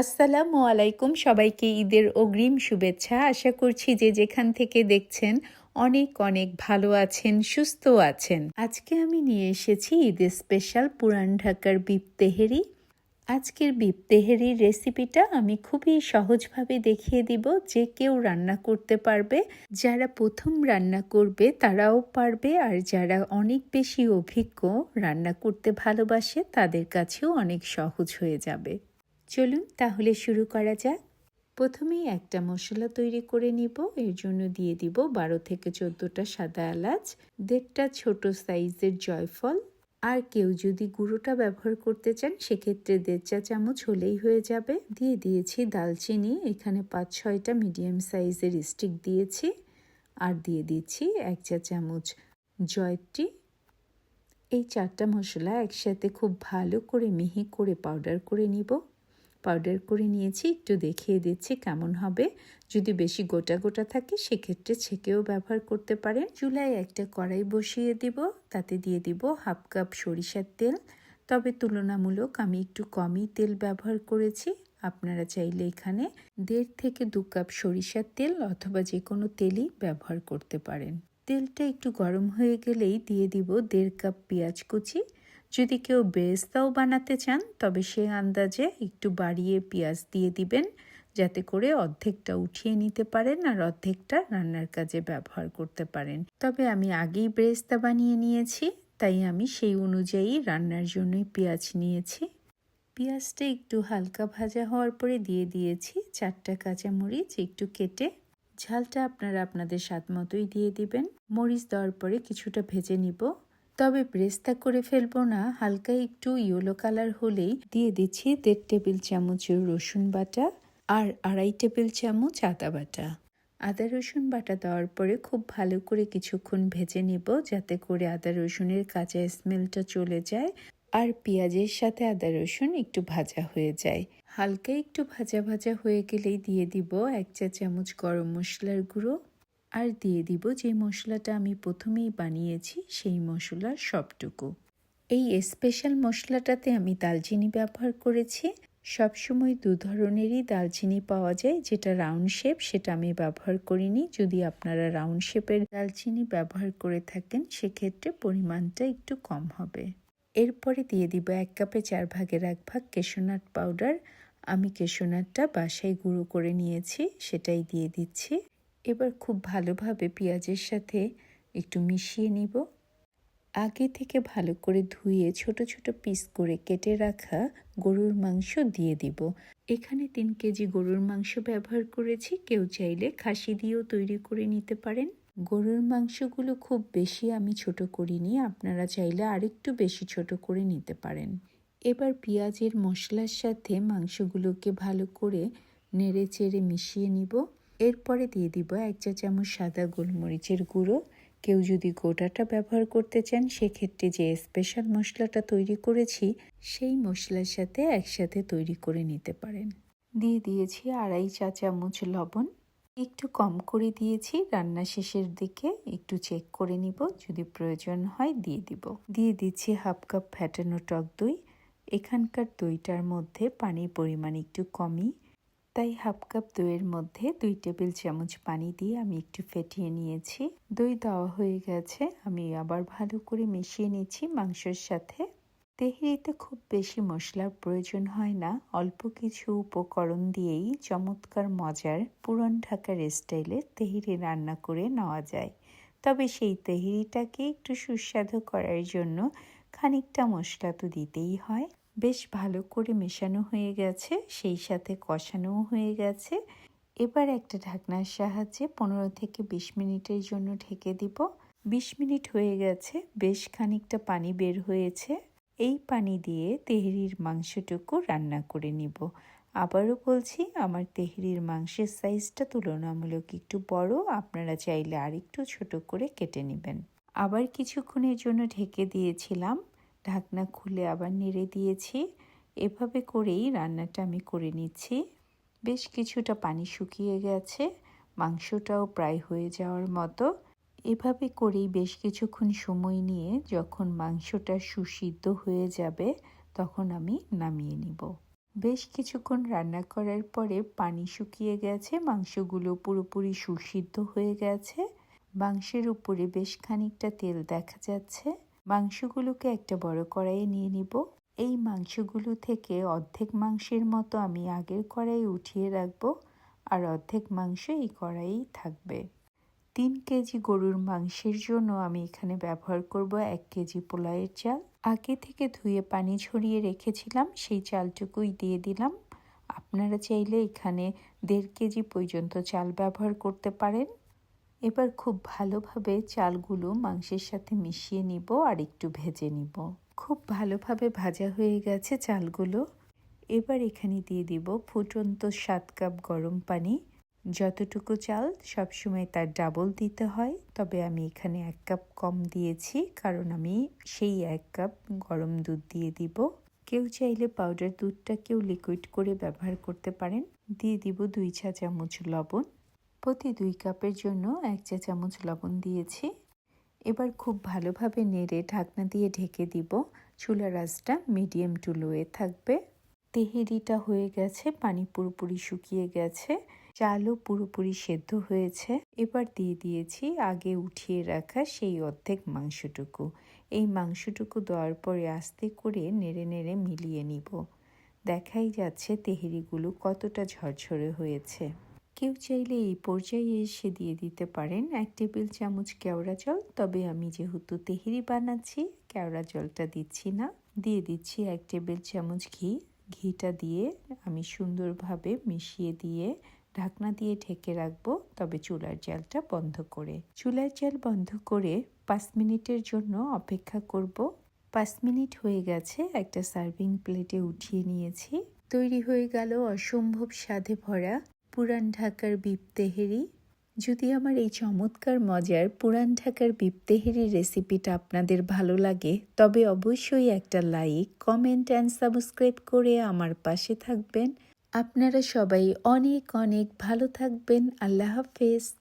আসসালামু আলাইকুম সবাইকে ঈদের অগ্রিম শুভেচ্ছা। আশা করছি যে যেখান থেকে দেখছেন অনেক অনেক ভালো আছেন, সুস্থ আছেন। আজকে আমি নিয়ে এসেছি ঈদের স্পেশাল পুরান ঢাকার বিপ তেহেরি। আজকের বিপ তেহেরির রেসিপিটা আমি খুবই সহজভাবে দেখিয়ে দিব, যে কেউ রান্না করতে পারবে, যারা প্রথম রান্না করবে তারাও পারবে, আর যারা অনেক বেশি অভিজ্ঞ রান্না করতে ভালোবাসে তাদের কাছেও অনেক সহজ হয়ে যাবে। চলুন তাহলে শুরু করা যাক। প্রথমেই একটা মশলা তৈরি করে নিব। এর জন্য দিয়ে দিব বারো থেকে চোদ্দোটা সাদা এলাচ, দেড়টা ছোট সাইজের জয়ফল। আর কেউ যদি গুঁড়োটা ব্যবহার করতে চান, সেক্ষেত্রে দেড় চা চামচ হলেই হয়ে যাবে। দিয়ে দিয়েছি দালচিনি, এখানে পাঁচ ছয়টা মিডিয়াম সাইজের স্টিক দিয়েছি। আর দিয়ে দিচ্ছি এক চা চামচ জয়ত্রী এই চারটা মশলা একসাথে খুব ভালো করে মিহি করে পাউডার করে নিব। পাউডার করে নিয়েছি, একটু দেখিয়ে দিচ্ছি কেমন হবে। যদি বেশি গোটা গোটা থাকে, সেক্ষেত্রে ছেঁকেও ব্যবহার করতে পারেন। চুলায় একটা কড়াই বসিয়ে দিব, তাতে দিয়ে দিব হাফ কাপ সরিষার তেল। তবে তুলনামূলক আমি একটু কমই তেল ব্যবহার করেছি, আপনারা চাইলে এখানে দেড় থেকে দু কাপ সরিষার তেল অথবা যে কোনো তেলই ব্যবহার করতে পারেন। তেলটা একটু গরম হয়ে গেলেই দিয়ে দিব দেড় কাপ পেঁয়াজ কুচি যদি কেউ বেরেস্তাও বানাতে চান, তবে সে আন্দাজে একটু বাড়িয়ে পেঁয়াজ দিয়ে দিবেন, যাতে করে অর্ধেকটা উঠিয়ে নিতে পারেন আর অর্ধেকটা রান্নার কাজে ব্যবহার করতে পারেন। তবে আমি আগেই বেরেস্তা বানিয়ে নিয়েছি, তাই আমি সেই অনুযায়ী রান্নার জন্যই পেঁয়াজ নিয়েছি। পেঁয়াজটা একটু হালকা ভাজা হওয়ার পরে দিয়ে দিয়েছি চারটা কাঁচামরিচ একটু কেটে। ঝালটা আপনারা আপনাদের স্বাদ মতোই দিয়ে দিবেন। মরিচ দেওয়ার পরে কিছুটা ভেজে নিব। তবে ব্রেস্তা করে ফেলব না, হালকা একটু ইয়েলো কালার হলেই দিয়ে দিচ্ছি দেড় টেবিল চামচ রসুন বাটা আর আড়াই টেবিল চামচ আদা বাটা। আদা রসুন বাটা দেওয়ার পরে খুব ভালো করে কিছুক্ষণ ভেজে নেব যাতে করে আদা রসুনের কাঁচা স্মেলটা চলে যায় আর পেঁয়াজের সাথে আদা রসুন একটু ভাজা হয়ে যায়। হালকা একটু ভাজা ভাজা হয়ে গেলেই দিয়ে দিব এক চা চামচ গরম মশলার গুঁড়ো। আর দিয়ে দিব যে মশলাটা আমি প্রথমেই বানিয়েছি, সেই মশলার সবটুকু। এই স্পেশাল মশলাটাতে আমি দালচিনি ব্যবহার করেছি। সবসময় দু ধরনেরই দালচিনি পাওয়া যায়, যেটা রাউন্ড শেপ সেটা আমি ব্যবহার করিনি। যদি আপনারা রাউন্ড শেপের দালচিনি ব্যবহার করে থাকেন, সেক্ষেত্রে পরিমাণটা একটু কম হবে। এরপরে দিয়ে দিব এক কাপে চার ভাগের এক ভাগ কেশোনাট পাউডার। আমি কেশোনাটটা বাসায় গুঁড়ো করে নিয়েছি, সেটাই দিয়ে দিচ্ছি। এবার খুব ভালোভাবে পেঁয়াজের সাথে একটু মিশিয়ে নিব। আগে থেকে ভালো করে ধুয়ে ছোট ছোট পিস করে কেটে রাখা গরুর মাংস দিয়ে দিব। এখানে তিন কেজি গরুর মাংস ব্যবহার করেছি। কেউ চাইলে খাসি দিয়েও তৈরি করে নিতে পারেন। গরুর মাংসগুলো খুব বেশি আমি ছোট করিনি, আপনারা চাইলে আরেকটু বেশি ছোট করে নিতে পারেন। এবার পেঁয়াজের মশলার সাথে মাংসগুলোকে ভালো করে নেড়ে চেড়ে মিশিয়ে নিব। এরপরে দিয়ে দিব এক চা চামচ সাদা গোলমরিচের গুঁড়ো। কেউ যদি গোটাটা ব্যবহার করতে চান, সেক্ষেত্রে যে স্পেশাল মশলাটা তৈরি করেছি, সেই মশলার সাথে একসাথে তৈরি করে নিতে পারেন। দিয়ে দিয়েছি আড়াই চা চামচ লবণ। একটু কম করে দিয়েছি, রান্না শেষের দিকে একটু চেক করে নিব, যদি প্রয়োজন হয় দিয়ে দিব। দিয়ে দিচ্ছি হাফ কাপ ফ্যাটানো টক দই। এখানকার দইটার মধ্যে পানির পরিমাণ একটু কমই। তাই হাফ কাপ দইয়ের মধ্যে দুই টেবিল চামচ পানি দিয়ে আমি একটু ফেটিয়ে নিয়েছি। দই দেওয়া হয়ে গেছে, আমি আবার ভালো করে মিশিয়ে নিচ্ছি মাংসের সাথে। তেহরিতে খুব বেশি মশলার প্রয়োজন হয় না, অল্প কিছু উপকরণ দিয়েই চমৎকার মজার পুরন ঢাকার স্টাইলে তেহরি রান্না করে নেওয়া যায়। তবে সেই তেহরিটাকে একটু সুস্বাদু করার জন্য খানিকটা মশলা তো দিতেই হয়। বেশ ভালো করে মেশানো হয়ে গেছে, সেই সাথে কষানোও হয়ে গেছে। এবার একটা ঢাকনার সাহায্যে পনেরো থেকে বিশ মিনিটের জন্য ঢেকে দিব। বিশ মিনিট হয়ে গেছে, বেশ খানিকটা পানি বের হয়েছে। এই পানি দিয়ে তেহরির মাংসটুকু রান্না করে নিব। আবারও বলছি, আমার তেহরির মাংসের সাইজটা তুলনামূলক একটু বড়, আপনারা চাইলে আরেকটু ছোট করে কেটে নেবেন। আবার কিছুক্ষণের জন্য ঢেকে দিয়েছিলাম। ঢাকনা খুলে আবার নেড়ে দিয়েছি। এভাবে করেই রান্নাটা আমি করে নিচ্ছি। বেশ কিছুটা পানি শুকিয়ে গেছে, মাংসটাও প্রায় হয়ে যাওয়ার মতো। এভাবে করেই বেশ কিছুক্ষণ সময় নিয়ে যখন মাংসটা সুসিদ্ধ হয়ে যাবে, তখন আমি নামিয়ে নিব। বেশ কিছুক্ষণ রান্না করার পরে পানি শুকিয়ে গেছে, মাংসগুলো পুরোপুরি সুসিদ্ধ হয়ে গেছে। মাংসের উপরে বেশ খানিকটা তেল দেখা যাচ্ছে। মাংসগুলোকে একটা বড় কড়াইয়ে নিয়ে নিব। এই মাংসগুলো থেকে অর্ধেক মাংসের মতো আমি আগের কড়াই উঠিয়ে রাখব আর অর্ধেক মাংস এই কড়াইয়েই থাকবে। তিন কেজি গরুর মাংসের জন্য আমি এখানে ব্যবহার করব এক কেজি পোলাওয়ের চাল। আগে থেকে ধুয়ে পানি ঝরিয়ে রেখেছিলাম, সেই চালটুকুই দিয়ে দিলাম। আপনারা চাইলে এখানে দেড় কেজি পর্যন্ত চাল ব্যবহার করতে পারেন। এবার খুব ভালোভাবে চালগুলো মাংসের সাথে মিশিয়ে নিব আর একটু ভেজে নিব। খুব ভালোভাবে ভাজা হয়ে গেছে চালগুলো। এবার এখানে দিয়ে দিব ফুটন্ত সাত কাপ গরম পানি। যতটুকু চাল সবসময় তার ডাবল দিতে হয়, তবে আমি এখানে এক কাপ কম দিয়েছি, কারণ আমি সেই এক কাপ গরম দুধ দিয়ে দিব। কেউ চাইলে পাউডার দুধটাকেও লিকুইড করে ব্যবহার করতে পারেন। দিয়ে দিব দুই চা চামচ লবণ। প্রতি দুই কাপের জন্য এক চা চামচ লবণ দিয়েছি। এবার খুব ভালোভাবে নেড়ে ঢাকনা দিয়ে ঢেকে দিব। চুলা আঁচটা মিডিয়াম টু লোয়ে থাকবে। তেহেরিটা হয়ে গেছে, পানি পুরোপুরি শুকিয়ে গেছে। চালও পুরোপুরি সেদ্ধ হয়েছে। এবার দিয়ে দিয়েছি আগে উঠিয়ে রাখা সেই অর্ধেক মাংসটুকু। এই মাংসটুকু দেওয়ার পরে আস্তে করে নেড়ে নেড়ে মিলিয়ে নিব। দেখাই যাচ্ছে তেহেরিগুলো কতটা ঝরঝরে হয়েছে। কেউ চাইলে এই পর্যায়ে এসে দিয়ে দিতে পারেন এক টেবিল চামচ কেওড়া জল। তবে আমি যেহেতু তেহেরি বানাচ্ছি, কেওড়া জলটা দিচ্ছি না। দিয়ে দিচ্ছি এক টেবিল চামচ ঘি। ঘিটা দিয়ে আমি সুন্দরভাবে মিশিয়ে দিয়ে ঢাকনা দিয়ে ঢেকে রাখব, তবে চুলার জালটা বন্ধ করে। চুলার জাল বন্ধ করে পাঁচ মিনিটের জন্য অপেক্ষা করব। পাঁচ মিনিট হয়ে গেছে, একটা সার্ভিং প্লেটে উঠিয়ে নিয়েছি। তৈরি হয়ে গেল অসম্ভব স্বাদে ভরা পুরান ঢাকার বিপ্তেহেরি যদি আমার এই চমৎকার মজার পুরান ঢাকার বিপ্তেহেরি রেসিপিটা আপনাদের ভালো লাগে, তবে অবশ্যই একটা লাইক, কমেন্ট অ্যান্ড সাবস্ক্রাইব করে আমার পাশে থাকবেন। আপনারা সবাই অনেক অনেক ভালো থাকবেন। আল্লাহ হাফেজ।